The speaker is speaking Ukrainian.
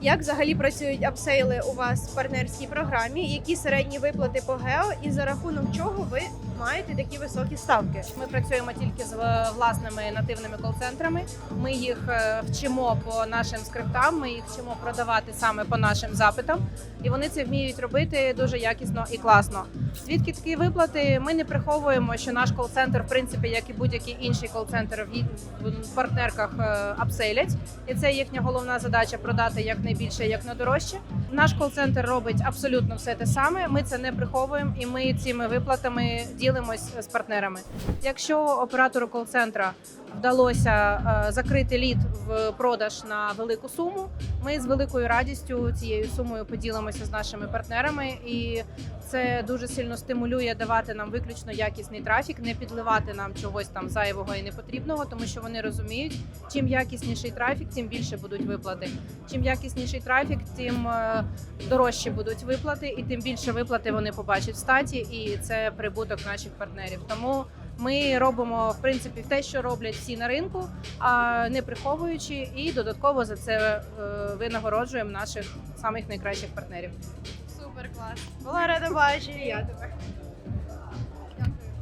Як взагалі працюють апсейли у вас в партнерській програмі? Які середні виплати по гео, і за рахунок чого ви маєте такі високі ставки? Ми працюємо тільки з е, власними нативними кол-центрами. Ми їх е, вчимо по нашим скриптам. Ми їх вчимо продавати саме по нашим запитам, і вони це вміють робити дуже якісно і класно. Звідки такі виплати? Ми не приховуємо, що наш кол-центр, в принципі, як і будь-який інший кол-центр, в партнерках е, апсейлять, і це їхня головна задача продати якнайбільше, як найдорожче. Наш кол-центр робить абсолютно все те саме. Ми це не приховуємо, і ми цими виплатами ділимось з партнерами. Якщо оператору кол-центра вдалося е, закрити лід в продаж на велику суму, ми з великою радістю цією сумою поділимося з нашими партнерами, і це дуже сильно стимулює давати нам виключно якісний трафік, не підливати нам чогось там зайвого і непотрібного, тому що вони розуміють, чим якісніший трафік, тим більше будуть виплати. Чим якісніший трафік, тим е, дорожчі будуть виплати, і тим більше виплати вони побачать в статі, і це прибуток наших партнерів. Тому ми робимо в принципі те, що роблять всі на ринку, а не приховуючи, і додатково за це е, винагороджуємо наших самих найкращих партнерів. Супер клас. Була рада бачити. Я тебе.